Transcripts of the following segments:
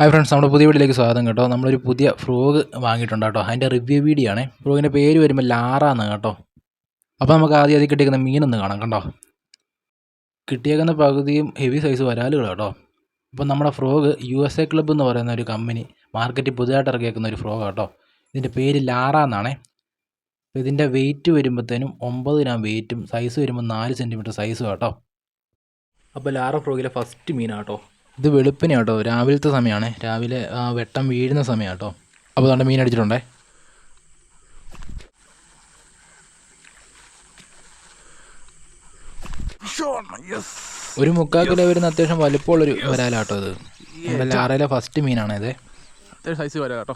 Hi friends നമ്മുടെ പുതിയ വീഡിയോയിലേക്ക് സ്വാഗതം കേട്ടോ. നമ്മളൊരു പുതിയ ഫ്രോഗ് വാങ്ങിയിട്ടുണ്ട് കേട്ടോ. അതിന്റെ റിവ്യൂ വീഡിയോ ആണ്. ഫ്രോഗിന്റെ പേര് വരുമ്പോൾ ലാറാന്ന് കേട്ടോ. അപ്പോൾ നമുക്ക് ആദ്യം അതിൽ കിട്ടിയേക്കുന്ന മീനൊന്ന് കാണാം കണ്ടോ? കിട്ടിയേക്കുന്ന പകുതിയും ഹെവി സൈസ് വരാലുകൾ കേട്ടോ. അപ്പോൾ നമ്മുടെ frog U S A club എന്ന് പറയുന്ന ഒരു കമ്പനി മാർക്കറ്റിൽ പുതുതായിട്ട് ഇറക്കിയേക്കുന്ന ഒരു ഫ്രോഗ് കേട്ടോ. ഇതിന്റെ പേര് ലാറ എന്നാണേ. അപ്പോൾ ഇതിന്റെ വെയിറ്റ് വരുമ്പോഴത്തേനും ഒമ്പത് ഗ്രാം വെയിറ്റും സൈസ് വരുമ്പോൾ നാല് സെന്റിമീറ്റർ സൈസ് കേട്ടോ. അപ്പോൾ ലാറ ഫ്രോഗിലെ ഫസ്റ്റ് മീനാണ് കേട്ടോ. ഇത് വെളുപ്പിനെ കേട്ടോ. രാവിലത്തെ സമയമാണ് രാവിലെ ആ വെട്ടം വീഴുന്ന സമയം കേട്ടോ. അപ്പോൾ അതുകൊണ്ട് മീൻ അടിച്ചിട്ടുണ്ടേ? ഒരു മുക്കാൽ കിലോ വരുന്ന അത്യാവശ്യം വലിപ്പമുള്ളൊരു വരാലാട്ടോ ഇത്. നമ്മുടെ ലാറയിലെ ഫസ്റ്റ് മീനാണ് ഇത്. അത്യാവശ്യം സൈസ് വരാ കേട്ടോ.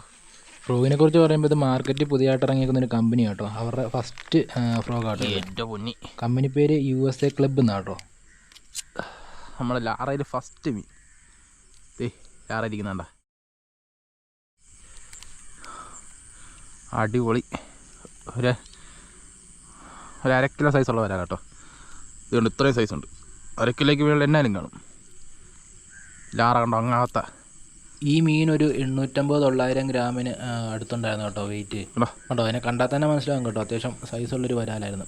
ഫ്രോഗിനെ കുറിച്ച് പറയുമ്പോൾ ഇത് മാർക്കറ്റിൽ പുതിയതായിട്ട് ഇറങ്ങിയിരിക്കുന്ന ഒരു കമ്പനി കേട്ടോ. അവരുടെ ഫസ്റ്റ് ഫ്രോഗ് ആട്ടോ ഇത്. എന്റെ പൊന്നി. കമ്പനി പേര് യു എസ് എ ക്ലബ്ബ് എന്നാട്ടോ നമ്മുടെ ലാറയിൽ ഫസ്റ്റ് മീൻ. ദേ അടിപൊളി. ഒരു ഒരു അര കിലോ സൈസുള്ള വരാം കേട്ടോ. ഇതുകൊണ്ട് ഇത്രയും സൈസ് ഉണ്ട്. അര കിലോയ്ക്ക് വീട്ടിൽ എന്നാലും കാണും. ലാറ കണ്ടോ അങ്ങാത്ത. ഈ മീൻ ഒരു എണ്ണൂറ്റമ്പത് തൊള്ളായിരം ഗ്രാമിന് അടുത്തുണ്ടായിരുന്നു കേട്ടോ വെയിറ്റ് കേട്ടോ അതിനെ കണ്ടാൽ തന്നെ മനസ്സിലാകും കേട്ടോ അത്യാവശ്യം സൈസുള്ളൊരു വരാലായിരുന്നു.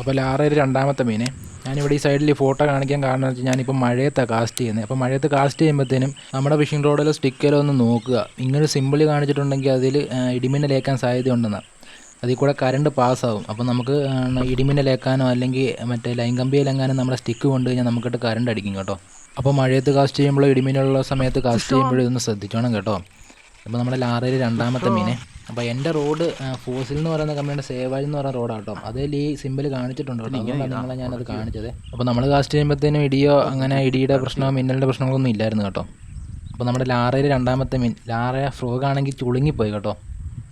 അപ്പോൾ ലാറയിൽ രണ്ടാമത്തെ മീനെ. ഞാനിവിടെ ഈ സൈഡിൽ ഈ ഫോട്ടോ കാണിക്കാൻ കാരണം എന്ന് വെച്ചാൽ ഞാനിപ്പോൾ മഴയത്താണ് കാസ്റ്റ് ചെയ്യുന്നത്. അപ്പോൾ മഴയത്ത് കാസ്റ്റ് ചെയ്യുമ്പോഴത്തേനും നമ്മുടെ ഫിഷിംഗ് റോഡിലോ സ്റ്റിക്കിലോ ഒന്ന് നോക്കുക. ഇങ്ങനെ സിമ്പിൾ കാണിച്ചിട്ടുണ്ടെങ്കിൽ അതിൽ ഇടിമിന്നലേക്കാൻ സാധ്യതയുണ്ടെന്നാണ് അതിൽ കൂടെ കറണ്ട് പാസ്സാവും അപ്പോൾ നമുക്ക് ഇടിമിന്നലേക്കാനോ അല്ലെങ്കിൽ മറ്റേ ലൈൻ കമ്പിയിലെങ്ങാനും നമ്മുടെ സ്റ്റിക്ക് കൊണ്ട് കഴിഞ്ഞാൽ നമുക്കിട്ട് കറണ്ട് അടിക്കും കേട്ടോ. അപ്പോൾ മഴയത്ത് കാസ്റ്റ് ചെയ്യുമ്പോൾ ഇടിമിന്നുള്ള സമയത്ത് കാസ്റ്റ് ചെയ്യുമ്പോഴും ഇതൊന്ന് ശ്രദ്ധിച്ചോണം കേട്ടോ. അപ്പോൾ നമ്മുടെ ലാറയിൽ രണ്ടാമത്തെ മീനെ. അപ്പോൾ എന്റെ റോഡ് ഫോസിൽ എന്ന് പറയുന്ന കമ്പനിയുടെ സേവാജ് എന്ന് പറയുന്ന റോഡാണ് കേട്ടോ അതിൽ ഈ സിമ്പിൾ കാണിച്ചിട്ടുണ്ട് കേട്ടോ. അതുകൊണ്ടാണ് നിങ്ങളെ ഞാനത് കാണിച്ചത്. അപ്പോൾ നമ്മൾ കാസ്റ്റ് ചെയ്യുമ്പോഴത്തേനും ഇടിയോ അങ്ങനെ ഇടിയുടെ പ്രശ്നമോ മിന്നലിന്റെ പ്രശ്നങ്ങളൊന്നും ഇല്ലായിരുന്നു കേട്ടോ. അപ്പോൾ നമ്മുടെ ലാറയിൽ രണ്ടാമത്തെ മീൻ ലാറ ഫ്രോഗ് ആണെങ്കിൽ ചുളുങ്ങിപ്പോയി കേട്ടോ.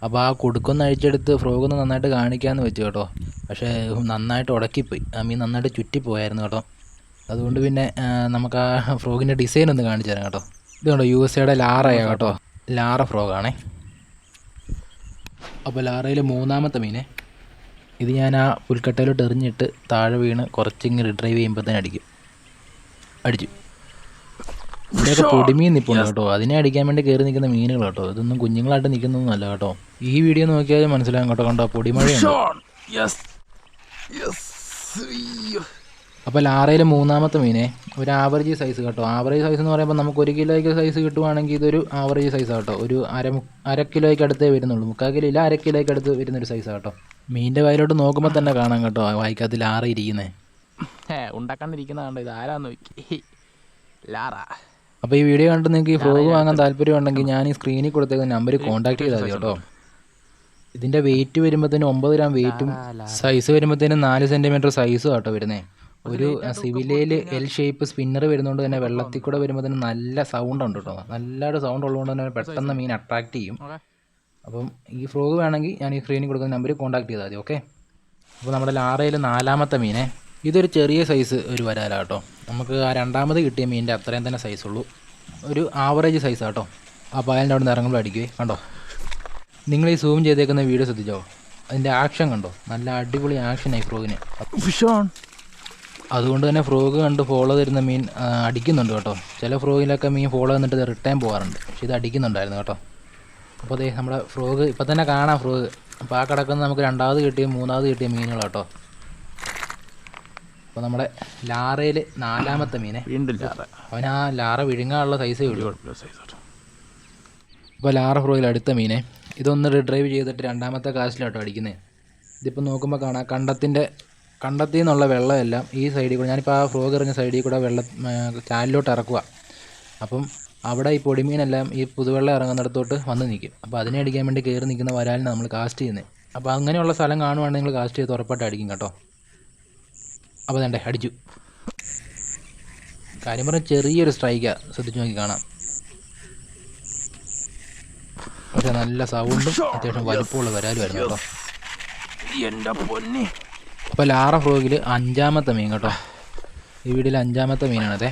അപ്പോൾ ആ കൊടുക്കൊന്ന് അഴിച്ചെടുത്ത് ഫ്രോഗ് ഒന്ന് നന്നായിട്ട് കാണിക്കാമെന്ന് വെച്ചു കേട്ടോ. പക്ഷേ നന്നായിട്ട് ഉടക്കിപ്പോയി. ആ മീൻ നന്നായിട്ട് ചുറ്റിപ്പോയായിരുന്നു കേട്ടോ. അതുകൊണ്ട് പിന്നെ നമുക്ക് ആ ഫ്രോഗിന്റെ ഡിസൈൻ ഒന്ന് കാണിച്ചു തരാം കേട്ടോ. ഇത് കണ്ടോ യു എസ് എയുടെ ലാറയാണ് കേട്ടോ. ലാറ ഫ്രോഗാണേ. അപ്പോൾ ലാറയിൽ മൂന്നാമത്തെ മീനെ. ഇത് ഞാൻ ആ പുൽക്കട്ടയിലോട്ട് എറിഞ്ഞിട്ട് താഴെ വീണ് കുറച്ചിങ്ങനെ ചെയ്യുമ്പോൾ തന്നെ അടിക്കും. അടിച്ചു. ഇവിടെയൊക്കെ പൊടിമീൻ നിൽപ്പുണ്ട് കേട്ടോ. അതിനെ അടിക്കാൻ വേണ്ടി കയറി നിൽക്കുന്ന മീനുകൾ കേട്ടോ. ഇതൊന്നും കുഞ്ഞുങ്ങളായിട്ട് നിൽക്കുന്നൊന്നുമല്ല കേട്ടോ. ഈ വീഡിയോ നോക്കിയാൽ മനസ്സിലാകും കേട്ടോ. കണ്ടോ പൊടിമഴയുണ്ട്. അപ്പോൾ ലാറയിൽ മൂന്നാമത്തെ മീനെ. ഒരു ആവറേജ് സൈസ് കേട്ടോ. ആവറേജ് സൈസ് എന്ന് പറയുമ്പോൾ നമുക്ക് ഒരു കിലോയ്ക്ക് സൈസ് കിട്ടുവാണെങ്കിൽ ഇതൊരു ആവറേജ് സൈസ് കേട്ടോ ഒരു അര അര കിലോയ്ക്ക് അടുത്തേ വരുന്നുള്ളൂ. മുക്കാൽ കിലോ ഇല്ല അര കിലോയ്ക്ക് അടുത്ത് വരുന്നൊരു സൈസ് കേട്ടോ മീനിന്റെ വയലോട്ട് നോക്കുമ്പോൾ തന്നെ കാണാം കേട്ടോ വായിക്കാത്ത ലാറ ഇരിക്കുന്നത് ഏ ഉണ്ടാക്കാണ്ടിരിക്കുന്ന കണ്ടോ? ഇത് ആരാന്ന് നോക്കി. ലാറ. അപ്പോൾ ഈ വീഡിയോ കണ്ട് നിങ്ങൾക്ക് ഈ ഫ്രോഗ് വാങ്ങാൻ താല്പര്യമുണ്ടെങ്കിൽ ഞാൻ ഈ സ്ക്രീനിൽ കൊടുത്തേക്കുന്ന നമ്പർ കോൺടാക്ട് ചെയ്താൽ മതി കേട്ടോ. ഇതിന്റെ വെയിറ്റ് വരുമ്പോഴത്തേനും ഒമ്പത് ഗ്രാം വെയിറ്റും സൈസ് വരുമ്പോഴത്തേനും നാല് സെന്റിമീറ്റർ സൈസും കേട്ടോ വരുന്നത് ഒരു സിവിലയിൽ എൽ ഷേപ്പ് സ്പിന്നർ വരുന്നതുകൊണ്ട് തന്നെ വെള്ളത്തിൽ കൂടെ വരുമ്പോൾ തന്നെ നല്ല സൗണ്ട് ഉണ്ട് കേട്ടോ. നല്ലൊരു സൗണ്ട് ഉള്ളതുകൊണ്ട് തന്നെ പെട്ടെന്ന് മീൻ അട്രാക്ട് ചെയ്യും. അപ്പം ഈ ഫ്രോഗ് വേണമെങ്കിൽ ഞാൻ ഈ സ്ക്രീനിൽ കൊടുക്കുന്ന നമ്പർ കോൺടാക്ട് ചെയ്താൽ മതി ഓക്കെ അപ്പോൾ നമ്മുടെ ലാറയിൽ നാലാമത്തെ മീനെ. ഇതൊരു ചെറിയ സൈസ് ഒരു വരാല കേട്ടോ. നമുക്ക് ആ രണ്ടാമത് കിട്ടിയ മീനിന്റെ അത്രയും തന്നെ സൈസ് ഉള്ളൂ. ഒരു ആവറേജ് സൈസ് കേട്ടോ. ആ പായലിന്റെ അവിടെ നിന്ന് ഇറങ്ങുമ്പോൾ അടിക്കുവേ കണ്ടോ? നിങ്ങൾ ഈ സൂം ചെയ്തേക്കുന്ന വീഡിയോ ശ്രദ്ധിച്ചോ? അതിന്റെ ആക്ഷൻ കണ്ടോ? നല്ല അടിപൊളി ആക്ഷൻ ഐ ഫ്രോഗിന് ഫിഷോൺ അതുകൊണ്ട് തന്നെ ഫ്രോഗ് കണ്ട് ഫോളോ തരുന്ന മീൻ അടിക്കുന്നുണ്ട് കേട്ടോ. ചില ഫ്രോഗിലൊക്കെ മീൻ ഫോളോ തന്നിട്ട് റിട്ടേൺ പോകാറുണ്ട്. പക്ഷേ ഇത് അടിക്കുന്നുണ്ടായിരുന്നു കേട്ടോ. അപ്പോൾ അതെ നമ്മുടെ ഫ്രോഗ് ഇപ്പം തന്നെ കാണാം ഫ്രോഗ്. അപ്പോൾ ആ കിടക്കുന്ന നമുക്ക് രണ്ടാമത് കിട്ടിയ മൂന്നാമത് കിട്ടിയ മീനുകൾ കേട്ടോ. അപ്പോൾ നമ്മുടെ ലാറയിൽ നാലാമത്തെ മീനെ. വീണ്ടും ലാറ. അവൻ ആ ലാറ വിഴുങ്ങാനുള്ള സൈസേ ഉള്ളൂ. കുഴപ്പമില്ല സൈസ് കേട്ടോ ഇപ്പോൾ ലാറ ഫ്രോയിൽ അടുത്ത മീനെ. ഇതൊന്ന് റിഡ്രൈവ് ചെയ്തിട്ട് രണ്ടാമത്തെ കാശിലാട്ടോ അടിക്കുന്നത് ഇതിപ്പോൾ നോക്കുമ്പോൾ കാണാം കണ്ടത്തിന്റെ കണ്ടത്തിൽ നിന്നുള്ള വെള്ളമെല്ലാം ഈ സൈഡിൽ കൂടെ ഞാനിപ്പോൾ ആ ഫ്രോഗ് ഇറങ്ങിയ സൈഡിൽ കൂടെ വെള്ളം ചാലിലോട്ട് ഇറക്കുക. അപ്പം അവിടെ ഈ പൊടിമീനെല്ലാം ഈ പുതുവെള്ളം ഇറങ്ങുന്നിടത്തോട്ട് വന്ന് നിൽക്കും. അപ്പോൾ അതിനെ അടിക്കാൻ വേണ്ടി കയറി നിൽക്കുന്ന വരാലിനെ നമ്മൾ കാസ്റ്റ് ചെയ്യുന്നത് അപ്പോൾ അങ്ങനെയുള്ള സ്ഥലം കാണുവാണെങ്കിൽ നിങ്ങൾ കാസ്റ്റ് ചെയ്ത് ഉറപ്പായിട്ട് അടിക്കും കേട്ടോ. അപ്പോൾ വേണ്ടേ അടിച്ചു. കാര്യം പറഞ്ഞാൽ ചെറിയൊരു സ്ട്രൈക്കാണ് ശ്രദ്ധിച്ച് നോക്കി കാണാം. പക്ഷെ നല്ല സൗണ്ടും അത്യാവശ്യം വലിപ്പമുള്ള വരാലുമായിരുന്നു കേട്ടോ. എന്റെ പൊന്നി. അപ്പോൾ ലാറ ഫ്രോഗിൽ അഞ്ചാമത്തെ മീൻ കേട്ടോ. ഈ വീഡിയോയിൽ അഞ്ചാമത്തെ മീനാണ്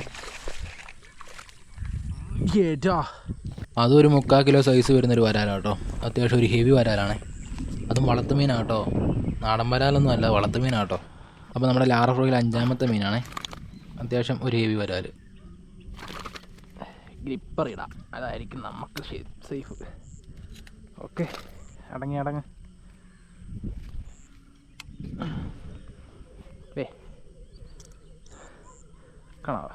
ഏറ്റാ അതും ഒരു മുക്കാൽ കിലോ സൈസ് വരുന്നൊരു വരാലാണ് കേട്ടോ. അത്യാവശ്യം ഒരു ഹെവി വരാലാണ്. അതും വളർത്തു മീനാണ് കേട്ടോ. നാടൻ വരാലൊന്നും അല്ല വളർത്തു മീനാണ് കേട്ടോ. അപ്പോൾ നമ്മുടെ ലാറ ഫ്രോഗിൽ അഞ്ചാമത്തെ മീനാണ്. അത്യാവശ്യം ഒരു ഹെവി വരാൽ ഗ്രിപ്പർ ഇടാം. അതായിരിക്കും നമുക്ക് സേഫ് ഓക്കെ അടങ്ങി അടങ്ങ്. കാണാവോ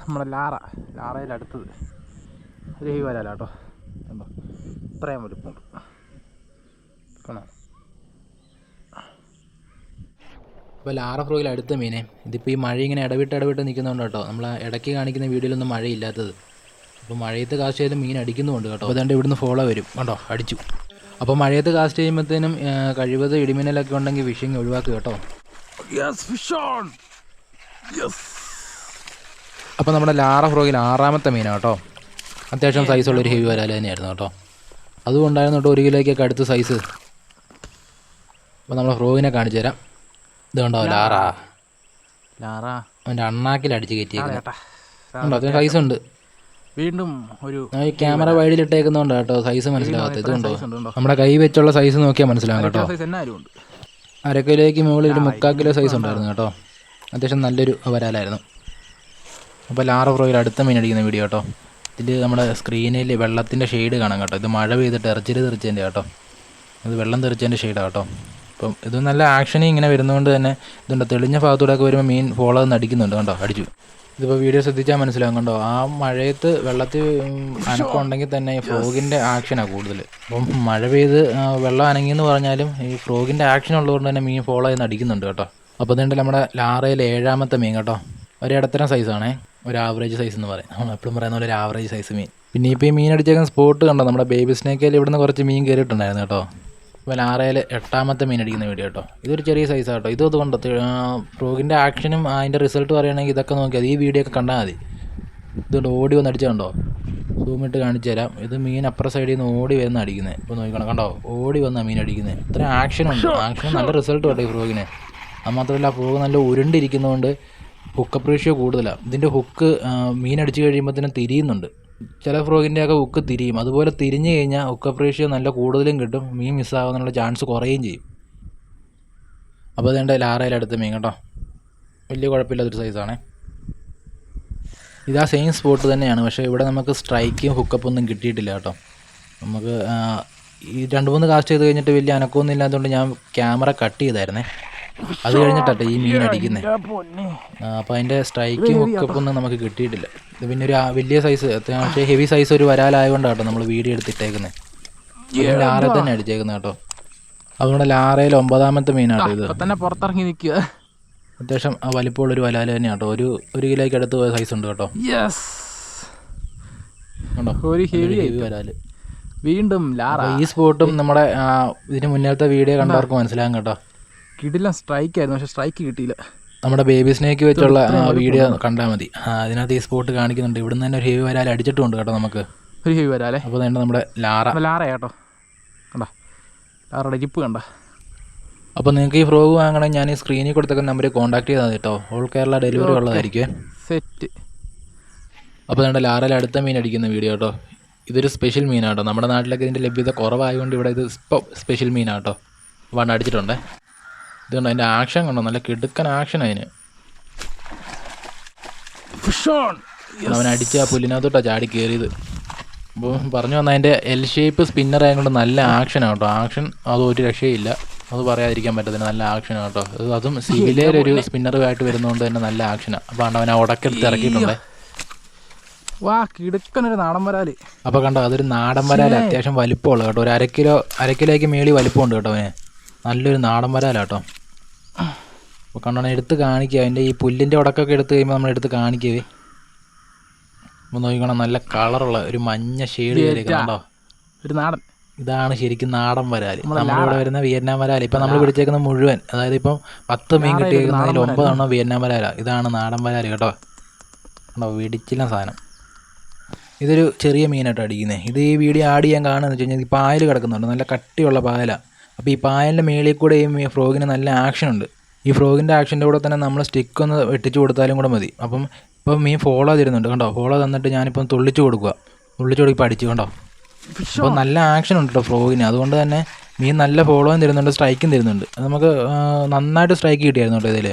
നമ്മുടെ ലാറ ലാറയിൽ അടുത്തത്. ഹൈ വരാല കേട്ടോ കണ്ടോ? ഇത്രയും വലുപ്പമുണ്ട് കാണാം. അപ്പോൾ ലാറ ഫ്രോയിൽ അടുത്ത മീനെ. ഇതിപ്പോൾ ഈ മഴ ഇങ്ങനെ ഇടവിട്ട് ഇടവിട്ട് നിൽക്കുന്നുണ്ട് കേട്ടോ. നമ്മൾ ഇടയ്ക്ക് കാണിക്കുന്ന വീഡിയോയിലൊന്നും മഴയില്ലാത്തത്. അപ്പോൾ മഴയത്ത് കാസ്റ്റ് ചെയ്ത് മീൻ അടിക്കുന്നുമുണ്ട് കേട്ടോ. അപ്പോൾ അതുകൊണ്ട് ഇവിടുന്ന് ഫോളോ വരും. കേട്ടോ അടിച്ചു. അപ്പോൾ മഴയത്ത് കാസ്റ്റ് ചെയ്യുമ്പോഴത്തേനും കഴിവത് ഇടിമിന്നലൊക്കെ ഉണ്ടെങ്കിൽ ഫിഷിങ് ഒഴിവാക്കുക കേട്ടോ. യെസ് ഫിഷ് ഓൺ അപ്പോൾ നമ്മുടെ ലാറ ഫ്രോഗിൽ ആറാമത്തെ മീനാണ് കേട്ടോ. അത്യാവശ്യം സൈസുള്ള ഒരു ഹെവി വരാല തന്നെയായിരുന്നു കേട്ടോ. അതുകൊണ്ടായിരുന്നു കേട്ടോ ഒരു കിലോയ്ക്കൊക്കെ അടുത്ത സൈസ് അപ്പോൾ നമ്മൾ ഫ്രോഗിനെ കാണിച്ചു തരാം. ഇതുകൊണ്ടോ ലാറ. ലാറ? അവന്റെ അണ്ണാക്കിൽ അടിച്ച് കയറ്റിയേക്കുന്നത് അതിന് അത്യാവശ്യം സൈസ് ഉണ്ട്. വീണ്ടും ഒരു ക്യാമറ വൈഡിൽ ഇട്ടേക്കുന്നതുകൊണ്ട് കേട്ടോ സൈസ് മനസ്സിലാകാത്ത ഇതുണ്ടോ? നമ്മുടെ കൈ വെച്ചുള്ള സൈസ് നോക്കിയാൽ മനസ്സിലാകും കേട്ടോ. അര കിലോയ്ക്ക് മുകളിൽ ഒരു മുക്കാൽ കിലോ സൈസ് ഉണ്ടായിരുന്നു കേട്ടോ. അത്യാവശ്യം നല്ലൊരു വരാലായിരുന്നു. അപ്പോൾ ലാറ റോയിൽ അടുത്ത മീൻ അടിക്കുന്ന വീഡിയോ കേട്ടോ. ഇതിൽ നമ്മുടെ സ്ക്രീനിൽ വെള്ളത്തിന്റെ ഷെയ്ഡ് കാണാം കേട്ടോ. ഇത് മഴ പെയ്തിട്ട് ഇറച്ചിരി തെറിച്ചതിന്റെ കേട്ടോ. ഇത് വെള്ളം തെറിച്ചതിന്റെ ഷെയ്ഡാണ് കേട്ടോ. അപ്പം ഇത് നല്ല ആക്ഷനി ഇങ്ങനെ വരുന്നതുകൊണ്ട് തന്നെ ഇതുണ്ട് തെളിഞ്ഞ ഭാഗത്തൂടെയൊക്കെ വരുമ്പോൾ മീൻ ഫോളോ ചെയ്ത് അടിക്കുന്നുണ്ട് കണ്ടോ അടിച്ചു. ഇതിപ്പോൾ വീഡിയോ ശ്രദ്ധിച്ചാൽ മനസ്സിലാകും കണ്ടോ ആ മഴയത്ത് വെള്ളത്തിൽ അനക്കം ഉണ്ടെങ്കിൽ തന്നെ ഈ ഫ്രോഗിന്റെ ആക്ഷനാണ് കൂടുതൽ അപ്പം മഴ പെയ്ത് വെള്ളം അനങ്ങിയെന്ന് പറഞ്ഞാലും ഈ ഫ്രോഗിന്റെ ആക്ഷൻ ഉള്ളതുകൊണ്ട് തന്നെ മീൻ ഫോളോ ചെയ്യുന്ന അടിക്കുന്നുണ്ട് കേട്ടോ. അപ്പോൾ അതുകൊണ്ട് നമ്മുടെ ലാറയിൽ ഏഴാമത്തെ മീൻ കേട്ടോ. ഒരു ഇടത്തരം സൈസാണേ ഒരു ആവറേജ് സൈസ് എന്ന് പറയും. നമ്മൾ എപ്പോഴും പറയുന്ന പോലെ ഒരു ആവറേജ് സൈസ് മീൻ. പിന്നെ ഇപ്പോൾ ഈ മീൻ അടിച്ചേക്കുന്ന സ്പോട്ട് കണ്ടോ? നമ്മുടെ ബേബി സ്നേക്കയിൽ ഇവിടുന്ന് കുറച്ച് മീൻ കയറിയിട്ടുണ്ടായിരുന്നു കേട്ടോ. അപ്പോൾ ലാറയിൽ എട്ടാമത്തെ മീൻ അടിക്കുന്ന വീഡിയോ കേട്ടോ. ഇതൊരു ചെറിയ സൈസാണ് കേട്ടോ. ഇതും അതുകൊണ്ട് ഫ്രോഗിന്റെ ആക്ഷനും അതിന്റെ റിസൾട്ട് പറയുകയാണെങ്കിൽ ഇതൊക്കെ നോക്കിയാൽ ഈ വീഡിയോ ഒക്കെ കണ്ടാൽ മതി. ഇതുകൊണ്ട് ഓടി വന്ന് അടിച്ചുണ്ടോ സൂമിട്ട് കാണിച്ചു തരാം. ഇത് മീൻ അപ്പുറ സൈഡിൽ നിന്ന് ഓടി വന്ന് അടിക്കുന്നത് ഇപ്പോൾ നോക്കണം കണ്ടോ? ഓടി വന്ന മീൻ അടിക്കുന്നത് ഇത്ര ആക്ഷൻ ഉണ്ട്. ആക്ഷൻ നല്ല റിസൾട്ട് കേട്ടോ ഈ ഫ്രോഗിന് അത് മാത്രമല്ല ഫ്രോഗ് നല്ല ഉരുണ്ടിരിക്കുന്നതുകൊണ്ട് ഹുക്ക് അപ്രീഷ്യോ കൂടുതലാണ് ഇതിന്റെ ഹുക്ക് മീൻ അടിച്ചു തന്നെ തിരിയുന്നുണ്ട്. ചില ഫ്രോഗിന്റെയൊക്കെ ഹുക്ക് തിരിയും. അതുപോലെ തിരിഞ്ഞു കഴിഞ്ഞാൽ ഹുക്ക് അപ്രീഷ്യോ നല്ല കൂടുതലും കിട്ടും. മീൻ മിസ്സാകാനുള്ള ചാൻസ് കുറയുകയും ചെയ്യും. അപ്പോൾ അതേണ്ട ലാറയിൽ അടുത്ത മീൻ കേട്ടോ വലിയ കുഴപ്പമില്ലാത്തൊരു സൈസാണേ ഇതാ സെയിം സ്പോട്ട് തന്നെയാണ്. പക്ഷേ ഇവിടെ നമുക്ക് സ്ട്രൈക്കും ഹുക്കപ്പ് ഒന്നും കിട്ടിയിട്ടില്ല കേട്ടോ. നമുക്ക് ഈ രണ്ട് മൂന്ന് കാസ്റ്റ് ചെയ്ത് കഴിഞ്ഞിട്ട് വലിയ അനക്കമൊന്നും ഇല്ലാത്തതുകൊണ്ട് ഞാൻ ക്യാമറ കട്ട് ചെയ്തായിരുന്നേ. അത് കഴിഞ്ഞിട്ടെ ഈ മീൻ അടിക്കുന്നത് അപ്പോൾ അതിന്റെ സ്ട്രൈക്കും ഒക്കെ ഒന്നും നമുക്ക് കിട്ടിയിട്ടില്ല. ഇത് പിന്നെ ഒരു വലിയ സൈസ് അത്യാവശ്യം ഹെവി സൈസ് ഒരു വരാലായതുകൊണ്ടാട്ടോ നമ്മൾ വീഡിയോ എടുത്തിട്ടേക്കുന്നത് ലാറ തന്നെ അടിച്ചേക്കുന്നത് കേട്ടോ. അതുകൊണ്ട് ലാറയിൽ ഒമ്പതാമത്തെ മീനാണ് ഇത്. തന്നെ പുറത്തിറങ്ങി നിൽക്കുക അത്യാവശ്യം ആ വലിപ്പമുള്ളൊരു വലാല തന്നെയാണ് കേട്ടോ ഒരു ഒരു കിലോയ്ക്ക് അടുത്ത് പോയ സൈസ് ഉണ്ട് കേട്ടോ. ഒരു ഹെവി വരാൽ. വീണ്ടും ലാറ. ഈ സ്പോട്ടും നമ്മുടെ ഇതിന് മുന്നേത്തെ വീഡിയോ കണ്ടവർക്ക് മനസ്സിലാകും കേട്ടോ. കിടിലം സ്ട്രൈക്ക് ആയിരുന്നു പക്ഷെ സ്ട്രൈക്ക് കിട്ടിയില്ല. നമ്മുടെ ബേബി സ്നേക്ക് വെച്ചുള്ള വീഡിയോ കണ്ടാൽ മതി. അതിനകത്ത് ഈ സ്പോട്ട് കാണിക്കുന്നുണ്ട്. ഇവിടുന്ന് തന്നെ ഒരു ഹെവി വരാൽ അടിച്ചിട്ടുണ്ട് കേട്ടോ നമുക്ക്. ഒരു ഹെവി വരാലേ അപ്പോൾ തന്നെ നമ്മുടെ ലാറ. ലാറ കേട്ടോ കണ്ട? ലാറയുടെ ജിപ്പ് കണ്ട? അപ്പോൾ നിങ്ങൾക്ക് ഈ ഫ്രോഗ് വാങ്ങണമെങ്കിൽ ഞാൻ ഈ സ്ക്രീനിൽ കൊടുത്തൊക്കെ നമ്പർ കോൺടാക്ട് ചെയ്താൽ മതി കേട്ടോ. ഓൾ കേരള ഡെലിവറി ഉള്ളതായിരിക്കും സെറ്റ് അപ്പോൾ നമ്മുടെ ലാറയിൽ അടുത്ത മീൻ അടിക്കുന്ന വീഡിയോ കേട്ടോ. ഇതൊരു സ്പെഷ്യൽ മീനാട്ടോ നമ്മുടെ നാട്ടിലൊക്കെ ഇതിന്റെ ലഭ്യത കുറവായതുകൊണ്ട് ഇവിടെ ഇത് സ്പെഷ്യൽ മീനാട്ടോ വണ്ണം അടിച്ചിട്ടുണ്ടേ. ഇതുകൊണ്ട് അതിന്റെ ആക്ഷൻ കണ്ടോ? നല്ല കിടുക്കൻ ആക്ഷൻ അതിന്. അവൻ അടിച്ച ആ പുല്ലിനകത്തോട്ടാണ് ചാടി കയറിയത് അപ്പോൾ പറഞ്ഞു വന്ന അതിന്റെ എൽ ഷേപ്പ് സ്പിന്നർ ആയതുകൊണ്ട് നല്ല ആക്ഷനാണ് കേട്ടോ ആക്ഷൻ അത് ഒരു രക്ഷയില്ല അത് പറയാതിരിക്കാൻ പറ്റത്തില്ല. നല്ല ആക്ഷനാണ് കേട്ടോ അത് സിവിലേലൊരു സ്പിന്നറുമായിട്ട് വരുന്നതുകൊണ്ട് തന്നെ നല്ല ആക്ഷനാണ് അപ്പോൾ അവൻ ആ ഉടക്കെടുത്ത് ഇറക്കിയിട്ടുണ്ടേ? വാ കിടുക്കനൊരു നാടൻ വരാൽ. അപ്പൊ കണ്ടോ അതൊരു നാടൻ വരാൽ. അത്യാവശ്യം വലിപ്പമുള്ള കേട്ടോ. ഒരു അരക്കിലോ അരക്കിലേക്ക് മേളി വലിപ്പമുണ്ട് കേട്ടോ അവന്. നല്ലൊരു നാടൻ വരാല കേട്ടോ അപ്പോൾ കണ്ടോ എടുത്ത് കാണിക്കുക. അതിന്റെ ഈ പുല്ലിന്റെ ഉടക്കൊക്കെ എടുത്ത് കഴിയുമ്പോൾ നമ്മൾ എടുത്ത് കാണിക്കവേ അപ്പോൾ നോക്കിക്കോണം നല്ല കളറുള്ള ഒരു മഞ്ഞ ഷെയ്ഡ് കണ്ടോ? ഒരു നാടൻ. ഇതാണ് ശരിക്കും നാടൻ വരാൽ. നമ്മളിവിടെ വരുന്ന വിയറ്റ്നാം വരാൽ. ഇപ്പം നമ്മൾ പിടിച്ചേക്കുന്ന മുഴുവൻ അതായത് ഇപ്പം പത്ത് മീൻ കിട്ടിയേക്കുന്നതിൽ ഒമ്പതെണ്ണം വിയറ്റ്നാം വരാല. ഇതാണ് നാടൻ വരാൽ കേട്ടോ. കണ്ടോ വിടിച്ചില്ല സാധനം. ഇതൊരു ചെറിയ മീനായിട്ട് അടിക്കുന്നത് ഇത് ഈ വീഡിയോ ആഡ് ചെയ്യാൻ കാണുന്നത് വെച്ച് കഴിഞ്ഞാൽ ഈ പായൽ കിടക്കുന്നുണ്ട്. നല്ല കട്ടിയുള്ള പായലാണ് അപ്പോൾ ഈ പായലിന്റെ മേളിൽ കൂടെ ഈ ഫ്രോഗിന് നല്ല ആക്ഷൻ ഉണ്ട്. ഈ ഫ്രോഗിന്റെ ആക്ഷന്റെ കൂടെ തന്നെ നമ്മൾ സ്റ്റിക്ക് ഒന്ന് വെട്ടിച്ച് കൊടുത്താലും കൂടെ മതി. അപ്പം ഇപ്പം മീൻ ഫോളോ തരുന്നുണ്ട് കണ്ടോ? ഫോളോ തന്നിട്ട് ഞാനിപ്പം തുള്ളിച്ച് കൊടുക്കുക തുള്ളിച്ച് കൊടുക്കി പഠിച്ചു കണ്ടോ? അപ്പോൾ നല്ല ആക്ഷൻ ഉണ്ട് കേട്ടോ ഫ്രോഗിന്. അതുകൊണ്ട് തന്നെ മീൻ നല്ല ഫോളോയും തരുന്നുണ്ട് സ്ട്രൈക്കും തരുന്നുണ്ട്. അത് നമുക്ക് നന്നായിട്ട് സ്ട്രൈക്ക് കിട്ടിയായിരുന്നു കേട്ടോ ഇതിൽ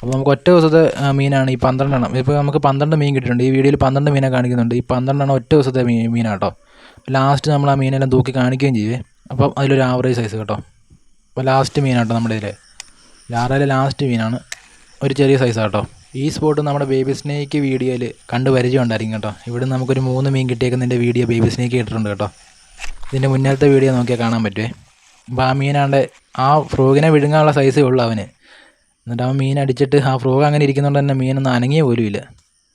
അപ്പോൾ നമുക്ക് ഒറ്റ ദിവസത്തെ മീനാണ് ഈ പന്ത്രണ്ടെണ്ണം. ഇപ്പോൾ നമുക്ക് പന്ത്രണ്ട് മീൻ കിട്ടിയിട്ടുണ്ട്. ഈ വീഡിയോയിൽ പന്ത്രണ്ട് മീനെ കാണിക്കുന്നുണ്ട്. ഈ പന്ത്രണ്ടെണ്ണം ഒറ്റ ദിവസത്തെ മീൻ മീനാട്ടോ ലാസ്റ്റ് നമ്മൾ ആ മീനെല്ലാം തൂക്കി കാണിക്കുകയും ചെയ്യുവേ അപ്പം അതിലൊരു ആവറേജ് സൈസ് കേട്ടോ. അപ്പോൾ ലാസ്റ്റ് മീൻ മീനാട്ടോ നമ്മുടെ ഇതിൽ ലാറയിലെ ലാസ്റ്റ് മീനാണ്. ഒരു ചെറിയ സൈസ് കേട്ടോ ഈ സ്പോട്ട് നമ്മുടെ ബേബി സ്നേക്ക് വീഡിയോയിൽ കണ്ട് പരിചയം ഉണ്ടായിരിക്കും കേട്ടോ. ഇവിടെ നമുക്കൊരു മൂന്ന് മീൻ കിട്ടിയേക്കുന്നതിന്റെ വീഡിയോ ബേബി സ്നേക്ക് ഇട്ടിട്ടുണ്ട് കേട്ടോ. ഇതിന്റെ മുന്നേത്തെ വീഡിയോ നോക്കിയാൽ കാണാൻ പറ്റുമേ അപ്പോൾ ആ മീനാണ്ട് ആ ഫ്രോഗിനെ വിഴുങ്ങാനുള്ള സൈസേ ഉള്ളൂ അവന്. എന്നിട്ട് അവൻ മീൻ അടിച്ചിട്ട് ആ ഫ്രോഗ് അങ്ങനെ ഇരിക്കുന്നതുകൊണ്ട് തന്നെ മീനൊന്നും അനങ്ങിയ പോലും ഇല്ല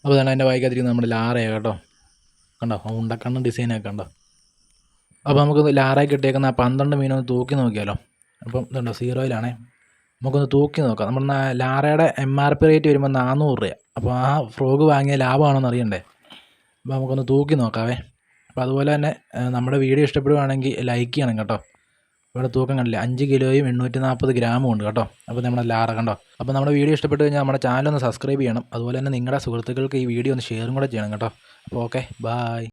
അപ്പോൾ അതാണ് എന്റെ വായിക്കാതിരിക്കുന്നത് നമ്മുടെ ലാറയാണ് കേട്ടോ. കണ്ടോ? ഉണ്ടക്കണ്ണും ഡിസൈനൊക്കെ കണ്ടോ? അപ്പോൾ നമുക്ക് ലാറായി കിട്ടിയേക്കുന്ന ആ പന്ത്രണ്ട് മീനൊന്ന് തൂക്കി നോക്കിയാലോ? അപ്പം ഇതുണ്ടോ സീറോയിലാണേ നമുക്കൊന്ന് തൂക്കി നോക്കാം. നമ്മുടെ ലാറയുടെ എം ആർ പി റേറ്റ് വരുമ്പോൾ നാനൂറ് രൂപ അപ്പോൾ ആ ഫ്രോഗ് വാങ്ങിയ ലാഭമാണെന്ന് അറിയണ്ടേ? അപ്പോൾ നമുക്കൊന്ന് തൂക്കി നോക്കാവേ. അപ്പോൾ അതുപോലെ തന്നെ നമ്മുടെ വീഡിയോ ഇഷ്ടപ്പെടുവാണെങ്കിൽ ലൈക്ക് ചെയ്യണം കേട്ടോ. ഇവിടെ തൂക്കം കണ്ടില്ലേ? അഞ്ച് കിലോയും എണ്ണൂറ്റി നാൽപ്പത് ഗ്രാമും ഉണ്ട് കേട്ടോ. അപ്പോൾ നമ്മുടെ ലാറ കണ്ടോ? അപ്പോൾ നമ്മുടെ വീഡിയോ ഇഷ്ടപ്പെട്ടു കഴിഞ്ഞാൽ നമ്മുടെ ചാനൽ ഒന്ന് സബ്സ്ക്രൈബ് ചെയ്യണം. അതുപോലെ തന്നെ നിങ്ങളുടെ സുഹൃത്തുക്കൾക്ക് ഈ വീഡിയോ ഒന്ന് ഷെയറും കൂടെ ചെയ്യണം കേട്ടോ. അപ്പോൾ ഓക്കെ ബായ്